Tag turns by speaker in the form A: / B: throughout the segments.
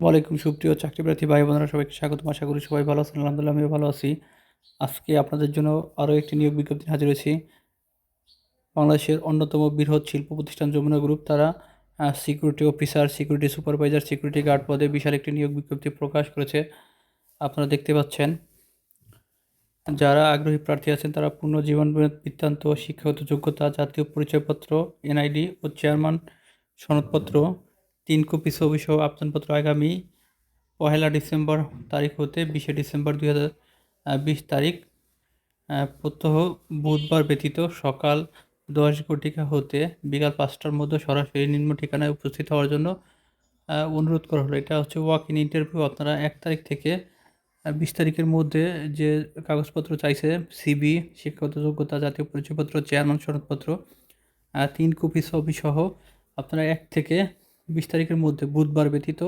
A: ওয়ালাইকুম সুপ্রিয় চাকরিপ্রার্থী ভাই বোনেরা সবাইকে স্বাগতম। আশা করি সবাই ভালো আছেন, আলহামদুলিল্লাহ আমিও ভালো আছি। আজকে আপনাদের জন্য আরও একটি নিয়োগ বিজ্ঞপ্তি হাজির হয়েছি। বাংলাদেশের অন্যতম বৃহৎ শিল্প প্রতিষ্ঠান যমুনা গ্রুপ। তারা security officer security supervisor security guard পদে বিশাল একটি নিয়োগ বিজ্ঞপ্তি প্রকাশ করেছে। আপনারা দেখতে পাচ্ছেন, যারা আগ্রহী প্রার্থী আছেন তারা পূর্ণ জীবন বৃত্তান্ত, শিক্ষাগত যোগ্যতা, জাতীয় পরিচয়পত্র, এনআইডি ও চেয়ারম্যান সনদপত্র তিন কপি ছবি সহ আবেদনপত্র আগামী পহেলা ডিসেম্বর তারিখ হতে বিশে ডিসেম্বর দুই হাজার বিশ তারিখ প্রত্যহ বুধবার ব্যতীত সকাল দশ ঘটিকা হতে বিকাল পাঁচটার মধ্যে সরাসরি নিম্ন ঠিকানায় উপস্থিত হওয়ার জন্য অনুরোধ করা হলো। এটা হচ্ছে ওয়াক ইন ইন্টারভিউ আপনারা এক তারিখ থেকে বিশ তারিখের মধ্যে যে কাগজপত্র চাইছে সিবি শিক্ষাগত যোগ্যতা, জাতীয় পরিচয়পত্র চেয়ারম্যান সনদপত্র তিন কপি ছবি সহ আপনারা এক থেকে বিশ তারিখের মধ্যে বুধবার ব্যতীত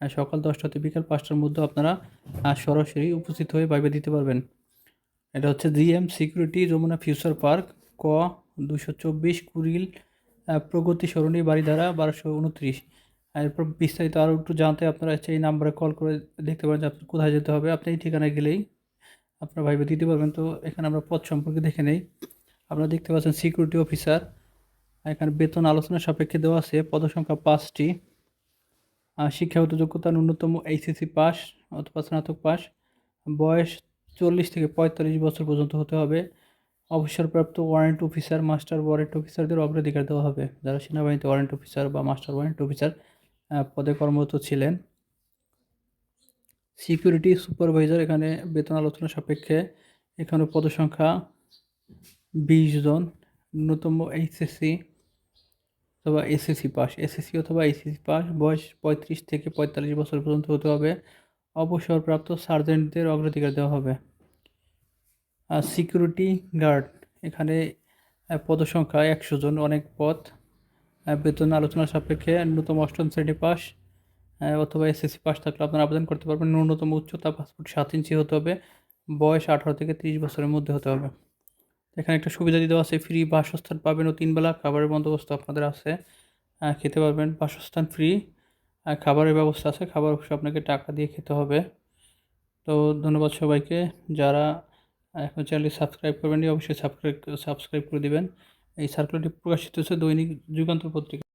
A: সকাল দশটা থেকে বিকাল পাঁচটার মধ্যে আপনারা সরাসরি উপস্থিত হয়ে বাইবে দিতে পারবেন। এটা হচ্ছে GM security Jamuna future park, ক দুশো চব্বিশ কুড়িল প্রগতি সরণি বাড়িধারা বারোশো উনত্রিশ। এরপর বিস্তারিত আরও একটু জানতে আপনারা হচ্ছে এই নাম্বারে কল করে দেখতে পারেন যে আপনার কোথায় যেতে হবে। আপনি এই ঠিকানায় গেলেই আপনার ভাইবে দিতে পারবেন। তো এখানে আমরা পদ সম্পর্কে দেখে নেই। আপনারা দেখতে পাচ্ছেন সিকিউরিটি অফিসার। এখানে বেতন আলোচনা সাপেক্ষে দেওয়া আছে। পদসংখ্যা পাঁচটি। শিক্ষাগত যোগ্যতা ন্যূনতম এইচএসসি পাস অথবা স্নাতক পাস। বয়স চল্লিশ থেকে পঁয়তাল্লিশ বছর পর্যন্ত হতে হবে। অবসরপ্রাপ্ত ওয়ারেন্ট অফিসার মাস্টার ওয়ারেন্ট অফিসারদের অগ্রাধিকার দেওয়া হবে। যারা সেনাবাহিনীতে ওয়ারেন্ট অফিসার বা মাস্টার ওয়ারেন্ট অফিসার পদে কর্মরত ছিলেন। সিকিউরিটি সুপারভাইজার এখানে বেতন আলোচনা সাপেক্ষে এখানে পদসংখ্যা বিশ জন। ন্যূনতম এইচএসসি অথবা এসএসসি পাস। এসএসসি অথবা এইচএসসি পাস বয়স পঁয়ত্রিশ থেকে পঁয়তাল্লিশ বছর পর্যন্ত হতে হবে। অবসরপ্রাপ্ত সার্জেন্টদের অগ্রাধিকার দেওয়া হবে। আর সিকিউরিটি গার্ড। এখানে পদসংখ্যা একশো জন, অনেক পদ। বেতন আলোচনার সাপেক্ষে ন্যূনতম অষ্টম শ্রেণি পাস। অথবা এসএসসি পাস থাকলে আপনারা আবেদন করতে পারবেন। ন্যূনতম উচ্চতা পাসপোর্ট সাত ইঞ্চি হতে হবে। বয়স আঠারো থেকে তিরিশ বছরের মধ্যে হতে হবে। এখানে একটা সুবিধা দিতে আছে ফ্রি বাসস্থান পাবেন ও তিনবেলা খাবারের বন্দোবস্ত আপনাদের আছে খেতে পারবেন, বাসস্থান ফ্রি খাবারের ব্যবস্থা আছে, খাবার অবশ্যই আপনাকে টাকা দিয়ে খেতে হবে। তো ধন্যবাদ সবাইকে, যারা এখন চ্যানেলটি সাবস্ক্রাইব করবেন অবশ্যই সাবস্ক্রাইব সাবস্ক্রাইব করে দেবেন। এই সার্কুলারটি প্রকাশিত হচ্ছে দৈনিক যুগান্তর পত্রিকা।